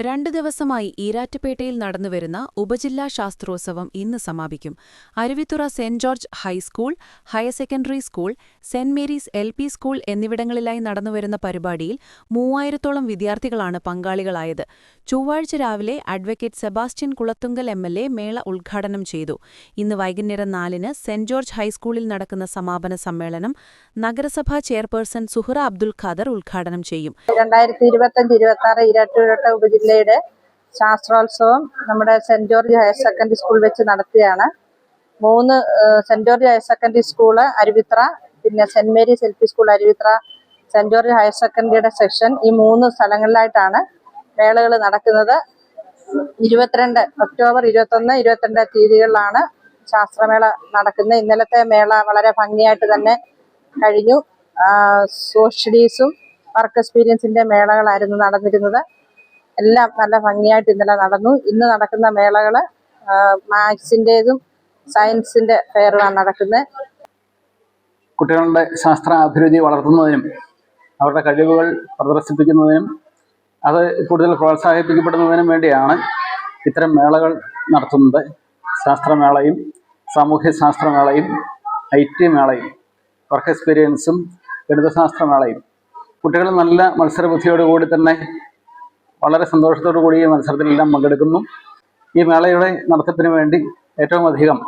രണ്ടു ദിവസമായി ഈരാറ്റുപേട്ടയിൽ നടന്നുവരുന്ന ഉപജില്ലാ ശാസ്ത്രോത്സവം ഇന്ന് സമാപിക്കും. Aruvithura saint George high school higher secondary school saint Mary's L P school എന്നിവിടങ്ങളിലായി നടന്നുവരുന്ന പരിപാടിയിൽ മൂവായിരത്തോളം വിദ്യാർത്ഥികളാണ് പങ്കാളികളായത്. ചൊവ്വാഴ്ച രാവിലെ advocate Sebastian Kulathunkal M L A മേള ഉദ്ഘാടനം ചെയ്തു. ഇന്ന് വൈകുന്നേരം നാലിന് സെന്റ് ജോർജ് ഹൈസ്കൂളിൽ നടക്കുന്ന സമാപന സമ്മേളനം നഗരസഭാ ചെയർപേഴ്സൺ സുഹറ അബ്ദുൽ ഖാദർ ഉദ്ഘാടനം ചെയ്യും. രണ്ടായിരത്തി ഉപജില്ലയുടെ ശാസ്ത്രോത്സവം നമ്മുടെ saint George higher secondary school വെച്ച് നടത്തുകയാണ് മൂന്ന് saint George higher secondary school Aruvithura പിന്നെ saint Mary's L P school Aruvithura saint George higher സെക്കൻഡറിയുടെ section ഈ മൂന്ന് സ്ഥലങ്ങളിലായിട്ടാണ് മേളകൾ നടക്കുന്നത്. ഇരുപത്തിരണ്ട് ഒക്ടോബർ ഇരുപത്തൊന്ന് ഇരുപത്തിരണ്ട് തീയതികളിലാണ് ശാസ്ത്രമേള നടക്കുന്നത്. ഇന്നലത്തെ മേള വളരെ ഭംഗിയായിട്ട് തന്നെ കഴിഞ്ഞു. സോഷ്യലീസും വർക്ക് എക്സ്പീരിയൻസിന്റെ മേളകളായിരുന്നു നടന്നിരുന്നത്. എല്ലാം നല്ല ഭംഗിയായിട്ട് ഇന്നലെ നടന്നു. ഇന്ന് നടക്കുന്ന മേളകൾ മാത്സിന്റെതും സയൻസിന്റെ ഫെയറുമാണ് നടക്കുന്നത്. കുട്ടികളുടെ ശാസ്ത്ര അഭിരുചി വളർത്തുന്നതിനും അവരുടെ കഴിവുകൾ പ്രദർശിപ്പിക്കുന്നതിനും അത് കൂടുതൽ പ്രോത്സാഹിപ്പിക്കപ്പെടുന്നതിനും വേണ്ടിയാണ് ഇത്തരം മേളകൾ നടത്തുന്നത്. ശാസ്ത്രമേളയും സാമൂഹ്യ ശാസ്ത്രമേളയും ഐ ടി മേളയും വർക്ക് എക്സ്പീരിയൻസും ഗണിതശാസ്ത്രമേളയും. കുട്ടികൾ നല്ല മത്സരബുദ്ധിയോടുകൂടി തന്നെ വളരെ സന്തോഷത്തോടു കൂടി ഈ മത്സരത്തിലെല്ലാം പങ്കെടുക്കുന്നു. ഈ മേളയുടെ നടത്തിപ്പിന് വേണ്ടി ഏറ്റവും അധികം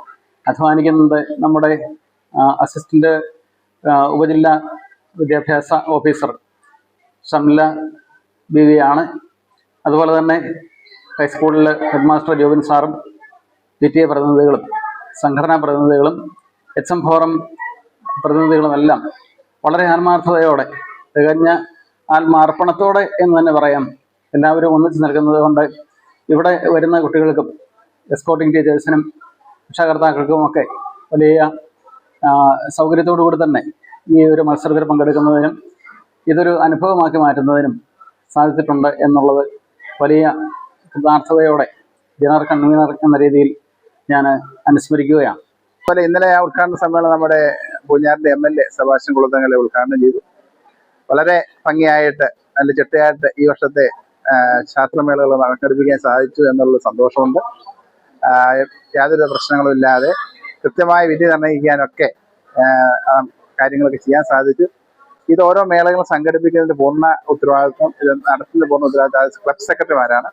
അധ്വാനിക്കുന്നത് നമ്മുടെ അസിസ്റ്റന്റ് ഉപജില്ലാ വിദ്യാഭ്യാസ ഓഫീസർ ഷംല ബിവിയാണ് അതുപോലെ തന്നെ ഹൈസ്കൂളിൽ ഹെഡ് മാസ്റ്റർ ജോബിൻ സാറും പി ടി എ പ്രതിനിധികളും സംഘടനാ പ്രതിനിധികളും എച്ച് എം ഫോറം പ്രതിനിധികളുമെല്ലാം വളരെ ആത്മാർത്ഥതയോടെ തികഞ്ഞ ആത്മാർപ്പണത്തോടെ എന്ന് തന്നെ പറയാം എല്ലാവരും ഒന്നിച്ച് നിൽക്കുന്നത് കൊണ്ട് ഇവിടെ വരുന്ന കുട്ടികൾക്കും എസ്കോട്ടിംഗ് ടീച്ചേഴ്സിനും രക്ഷാകർത്താക്കൾക്കും ഒക്കെ വലിയ സൗകര്യത്തോടു കൂടി തന്നെ ഈ ഒരു മത്സരത്തിൽ പങ്കെടുക്കുന്നതിനും ഇതൊരു അനുഭവമാക്കി മാറ്റുന്നതിനും സാധിച്ചിട്ടുണ്ട് എന്നുള്ളത് വലിയ കൃതാർത്ഥതയോടെ ജനർ കൺവീനർ എന്ന രീതിയിൽ ഞാൻ അനുസ്മരിക്കുകയാണ്. അതുപോലെ ഇന്നലെ ആ ഉദ്ഘാടന സമ്മേളനം നമ്മുടെ പൂഞ്ഞാറിന്റെ എം എൽ എ സെബാസ്റ്റ്യൻ കുളത്തങ്ങളെ ഉദ്ഘാടനം ചെയ്തു. വളരെ ഭംഗിയായിട്ട് നല്ല ചിട്ടയായിട്ട് ഈ വർഷത്തെ ശാസ്ത്രമേളകൾ സംഘടിപ്പിക്കാൻ സാധിച്ചു എന്നുള്ള സന്തോഷമുണ്ട്. യാതൊരു പ്രശ്നങ്ങളും ഇല്ലാതെ കൃത്യമായ വിധി നിർണയിക്കാനൊക്കെ കാര്യങ്ങളൊക്കെ ചെയ്യാൻ സാധിച്ചു. ഇത് ഓരോ മേളകളും സംഘടിപ്പിക്കുന്നതിന്റെ പൂർണ ഉത്തരവാദിത്വം ഇത് നടത്തുന്ന പൂർണ ഉത്തരവാദിത്വം ക്ലബ് സെക്രട്ടറിമാരാണ്.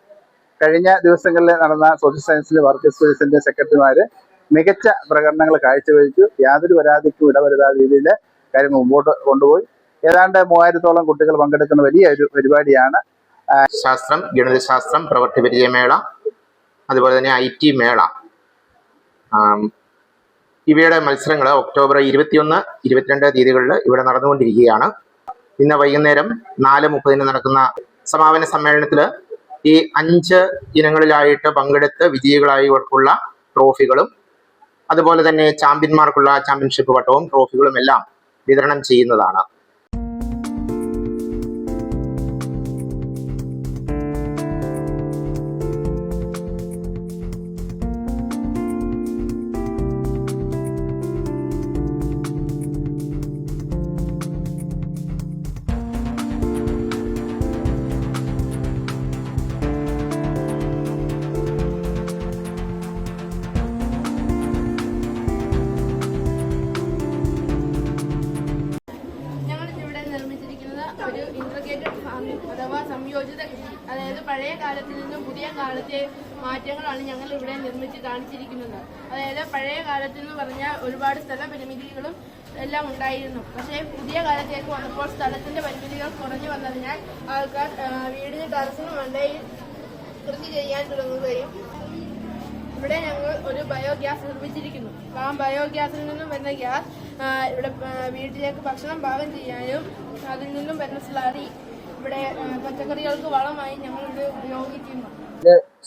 കഴിഞ്ഞ ദിവസങ്ങളിൽ നടന്ന സോഷ്യൽ സയൻസിലെ വർക്ക് എക്സ്പീരിയൻസിന്റെ സെക്രട്ടറിമാര് മികച്ച പ്രകടനങ്ങൾ കാഴ്ചവെച്ചു. യാതൊരു പരാതിക്കും ഇടവരുതാത്ത രീതിയിൽ കാര്യങ്ങൾ മുമ്പോട്ട് കൊണ്ടുപോയി. ഏതാണ്ട് മൂവായിരത്തോളം കുട്ടികൾ പങ്കെടുക്കുന്ന വലിയ ഒരു പരിപാടിയാണ് ശാസ്ത്രം ഗണിതശാസ്ത്രം പ്രവൃത്തി പരിചയമേള അതുപോലെ തന്നെ ഐ ടി മേള. ഇവയുടെ മത്സരങ്ങൾ ഒക്ടോബർ ഇരുപത്തിയൊന്ന് ഇരുപത്തിരണ്ട് തീയതികളിൽ ഇവിടെ നടന്നുകൊണ്ടിരിക്കുകയാണ്. ഇന്ന് വൈകുന്നേരം നാല് മുപ്പതിന് നടക്കുന്ന സമാപന സമ്മേളനത്തിൽ ഈ അഞ്ച് ഇനങ്ങളിലായിട്ട് പങ്കെടുത്ത് വിജയികളായവർക്കുള്ള ട്രോഫികളും അതുപോലെ തന്നെ ചാമ്പ്യന്മാർക്കുള്ള ചാമ്പ്യൻഷിപ്പ് പട്ടവും ട്രോഫികളും എല്ലാം വിതരണം ചെയ്യുന്നതാണ്. കാലത്തെ മാറ്റങ്ങളാണ് ഞങ്ങൾ ഇവിടെ നിർമ്മിച്ച് കാണിച്ചിരിക്കുന്നത്. അതായത് പഴയ കാലത്ത് എന്ന് പറഞ്ഞാൽ ഒരുപാട് സ്ഥല പരിമിതികളും എല്ലാം ഉണ്ടായിരുന്നു. പക്ഷേ പുതിയ കാലത്തേക്ക് വന്നപ്പോൾ സ്ഥലത്തിന്റെ പരിമിതികൾ കുറഞ്ഞു വന്നതിനാൽ ആൾക്കാർ വീടിന് ടെറസിന് മണ്ടയിൽ കൃഷി ചെയ്യാൻ തുടങ്ങുകയും ഇവിടെ ഞങ്ങൾ ഒരു ബയോഗ്യാസ് നിർമ്മിച്ചിരിക്കുന്നു. ആ ബയോഗ്യാസിൽ നിന്നും വരുന്ന ഗ്യാസ് ഇവിടെ വീട്ടിലേക്ക് ഭക്ഷണം പാകം ചെയ്യാനും അതിൽ നിന്നും വരുന്ന സ്ലറി ഇവിടെ പച്ചക്കറികൾക്ക് വളമായി ഞങ്ങൾ ഇവിടെ ഉപയോഗിക്കുന്നു.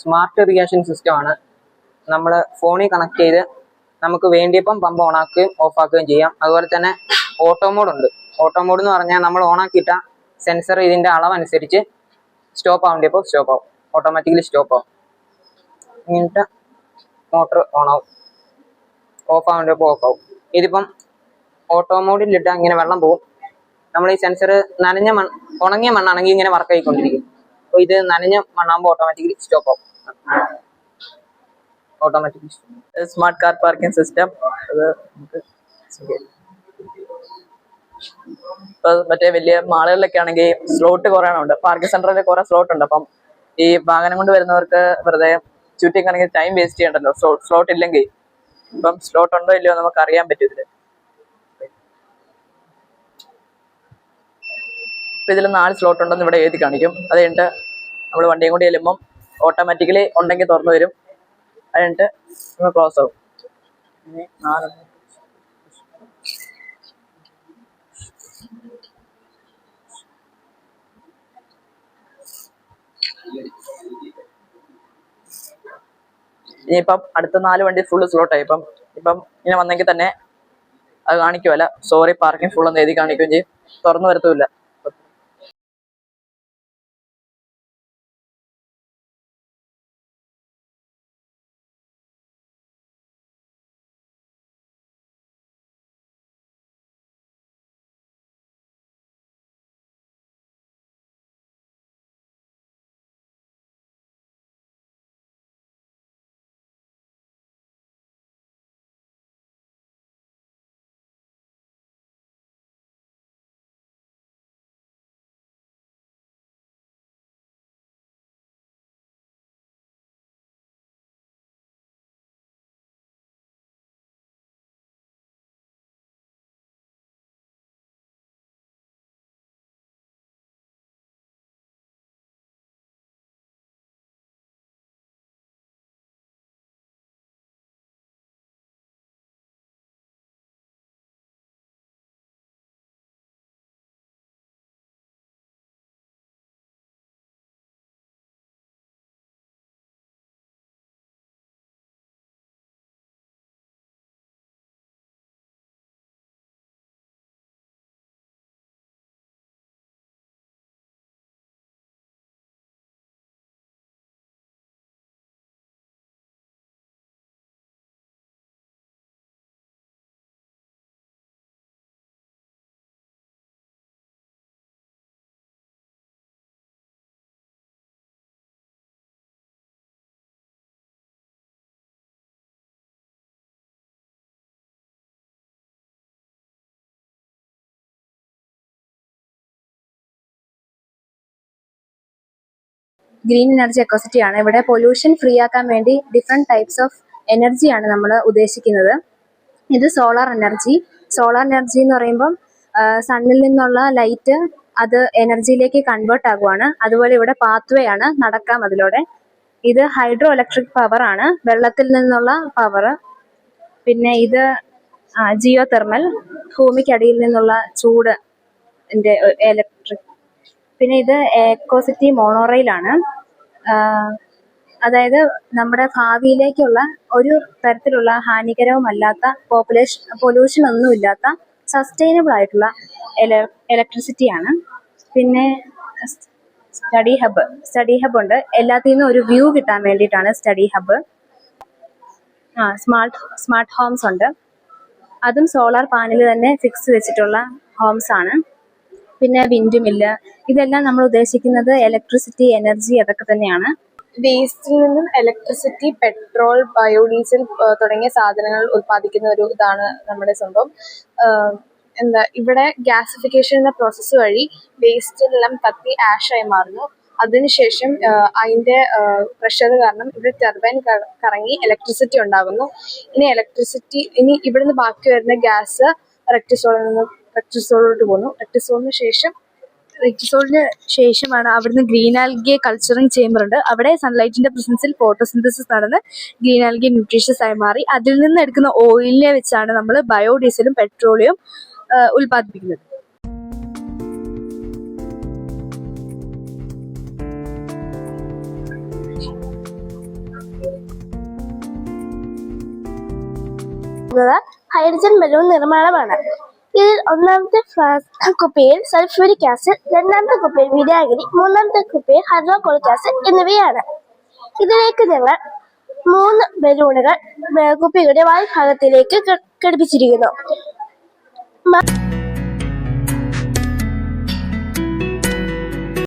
സ്മാർട്ട് ഇറിഗേഷൻ സിസ്റ്റം ആണ്. നമ്മൾ ഫോണിൽ കണക്ട് ചെയ്ത് നമുക്ക് വേണ്ടിയപ്പം പമ്പ് ഓണാക്കുകയും ഓഫാക്കുകയും ചെയ്യാം. അതുപോലെ തന്നെ ഓട്ടോ മോഡ് ഉണ്ട്. ഓട്ടോ മോഡ് എന്ന് പറഞ്ഞാൽ നമ്മൾ ഓണാക്കിയിട്ട സെൻസർ ഇതിന്റെ അളവനുസരിച്ച് സ്റ്റോപ്പ് ആവേണ്ടിയപ്പോൾ സ്റ്റോപ്പ് ആവും. ഓട്ടോമാറ്റിക്കലി സ്റ്റോപ്പ് ആവും. ഇങ്ങനത്തെ മോട്ടർ ഓൺ ആവും. ഓഫ് ആവേണ്ടിയപ്പോൾ ഓഫ് ആവും. ഇതിപ്പം ഓട്ടോ മോഡിലിട്ടാൽ ഇങ്ങനെ വെള്ളം പോകും. നമ്മൾ ഈ സെൻസർ നനഞ്ഞ മൺ ഉണങ്ങിയ മണ്ണാണെങ്കിൽ ഇങ്ങനെ വർക്ക് ആയിക്കൊണ്ടിരിക്കും. അപ്പോൾ ഇത് നനഞ്ഞ മണ്ണാകുമ്പോൾ ഓട്ടോമാറ്റിക്കലി സ്റ്റോപ്പ് ആവും. Automatically smart car parking system അത് നമുക്ക്. ഇപ്പൊ മറ്റേ വലിയ മാളുകളിലൊക്കെ ആണെങ്കിൽ സ്ലോട്ട് കുറെ ഉണ്ട്. പാർക്കിംഗ് സെന്ററിൽ കുറെ സ്ലോട്ട് ഉണ്ട്. അപ്പം ഈ വാഹനം കൊണ്ട് വരുന്നവർക്ക് വെറുതെ ചുറ്റി കണക്കിൽ ടൈം വേസ്റ്റ് ചെയ്യണ്ടല്ലോ. സ്ലോട്ട് ഇല്ലെങ്കിൽ. ഇപ്പം സ്ലോട്ട് ഉണ്ടോ ഇല്ലയോ നമുക്ക് അറിയാൻ പറ്റും ഇതിൽ. ഇതിൽ നാല് സ്ലോട്ട് ഉണ്ടെന്ന് ഇവിടെ എഴുതി കാണിക്കും. അത് കഴിഞ്ഞിട്ട് നമ്മൾ വണ്ടിയും കൂടി ചെല്ലുമ്പം ഓട്ടോമാറ്റിക്കലി ഉണ്ടെങ്കിൽ തുറന്നു വരും. അതിനിട്ട് നിങ്ങൾ ക്ലോസ് ആവും. ഇനി ഇനിയിപ്പം അടുത്ത നാല് വണ്ടി ഫുള്ള് സ്ലോട്ടായി ഇപ്പം ഇപ്പം ഇങ്ങനെ വന്നെങ്കിൽ തന്നെ അത് കാണിക്കുമല്ല സോറി പാർക്കിംഗ് ഫുൾ എന്ന് എഴുതി കാണിക്കുകയും ചെയ്യും. തുറന്നു വരത്തുമില്ല. ഗ്രീൻ എനർജി എക്കോസിറ്റി ആണ് ഇവിടെ പൊല്യൂഷൻ ഫ്രീ ആക്കാൻ വേണ്ടി ഡിഫറെന്റ് ടൈപ്സ് ഓഫ് എനർജിയാണ് നമ്മൾ ഉദ്ദേശിക്കുന്നത്. ഇത് സോളാർ എനർജി സോളാർ എനർജി എന്ന് പറയുമ്പം സണ്ണിൽ നിന്നുള്ള ലൈറ്റ് അത് എനർജിയിലേക്ക് കൺവേർട്ട് ആകുവാണ്. അതുപോലെ ഇവിടെ പാത്വേ ആണ് നടക്കാം അതിലൂടെ. ഇത് ഹൈഡ്രോ ഇലക്ട്രിക് പവർ ആണ്. വെള്ളത്തിൽ നിന്നുള്ള പവർ പിന്നെ ഇത് ജിയോ തെർമൽ ഭൂമിക്കടിയിൽ നിന്നുള്ള ചൂട് ഇലക്ട്രിക് പിന്നെ ഇത് എക്കോസിറ്റി മോണോറെയിലാണ് അതായത് നമ്മുടെ ഭാവിയിലേക്കുള്ള ഒരു തരത്തിലുള്ള ഹാനികരവുമല്ലാത്ത പോപ്പുലേഷൻ പൊല്യൂഷൻ ഒന്നും ഇല്ലാത്ത സസ്റ്റൈനബിൾ ആയിട്ടുള്ള ഇലക്ട്രിസിറ്റിയാണ് പിന്നെ സ്റ്റഡി ഹബ്ബ് സ്റ്റഡി ഹബ്ബ് ഉണ്ട്. എല്ലാത്തിൽ നിന്നും ഒരു വ്യൂ കിട്ടാൻ വേണ്ടിയിട്ടാണ് സ്റ്റഡി ഹബ്ബ് ആ സ്മാർട്ട് സ്മാർട്ട് ഹോംസ് ഉണ്ട്. അതും സോളാർ പാനൽ തന്നെ ഫിക്സ് വെച്ചിട്ടുള്ള ഹോംസ് ആണ്. പിന്നെ വിൻഡ് മില്ല് ഇതെല്ലാം നമ്മൾ ഉദ്ദേശിക്കുന്നത് ഇലക്ട്രിസിറ്റി എനർജി അതൊക്കെ തന്നെയാണ്. വേസ്റ്റിൽ നിന്നും ഇലക്ട്രിസിറ്റി പെട്രോൾ ബയോഡീസൽ തുടങ്ങിയ സാധനങ്ങൾ ഉൽപ്പാദിക്കുന്ന ഒരു ഇതാണ് നമ്മുടെ സംഭവം. എന്താ ഇവിടെ ഗ്യാസിഫിക്കേഷൻ എന്ന പ്രോസസ്സ് വഴി വേസ്റ്റിൽ എല്ലാം കത്തി ആഷായി മാറുന്നു. അതിനുശേഷം അതിന്റെ പ്രഷർ കാരണം ഇവിടെ ടർബൈൻ കറങ്ങി ഇലക്ട്രിസിറ്റി ഉണ്ടാകുന്നു. ഇനി ഇലക്ട്രിസിറ്റി ഇനി ഇവിടുന്ന് ബാക്കി വരുന്ന ഗ്യാസ് റെക്ടിസോളിൽ നിന്ന് റെക്ടിസോളിലോട്ട് പോകുന്നു റെക്ടിസോളിന് ശേഷം റെക്റ്റിസോളിന് ശേഷമാണ് അവിടുന്ന് ഗ്രീൻ ആൽഗിയെ കൾച്ചറിങ് ചേമ്പർ ഉണ്ട്. അവിടെ സൺലൈറ്റിന്റെ പ്രസൻസിൽ ഫോട്ടോസിന്തസിസ് നടന്ന് ഗ്രീൻ ആൽഗിയ ന്യൂട്രീഷ്യസ് ആയി മാറി. അതിൽ നിന്ന് എടുക്കുന്ന ഓയിലിനെ വെച്ചാണ് നമ്മൾ ബയോഡീസലും പെട്രോളിയം ഉൽപ്പാദിപ്പിക്കുന്നത്. ഹൈഡ്രജൻ ബലൂൺ നിർമ്മാണമാണ്. ഇതിൽ ഒന്നാമത്തെ കുപ്പിയിൽ സൾഫ്യൂരിക് ആസിഡ് രണ്ടാമത്തെ കുപ്പിയിൽ വിനാഗിരി മൂന്നാമത്തെ കുപ്പിയിൽ ഹൈഡ്രോക്ലോറിക് ആസിഡ് എന്നിവയാണ്. ഇതിലേക്ക് ഞങ്ങൾ മൂന്ന് ബലൂണുകൾ കുപ്പിയുടെ വായുഭാഗത്തിലേക്ക് ഘടിപ്പിച്ചിരിക്കുന്നു.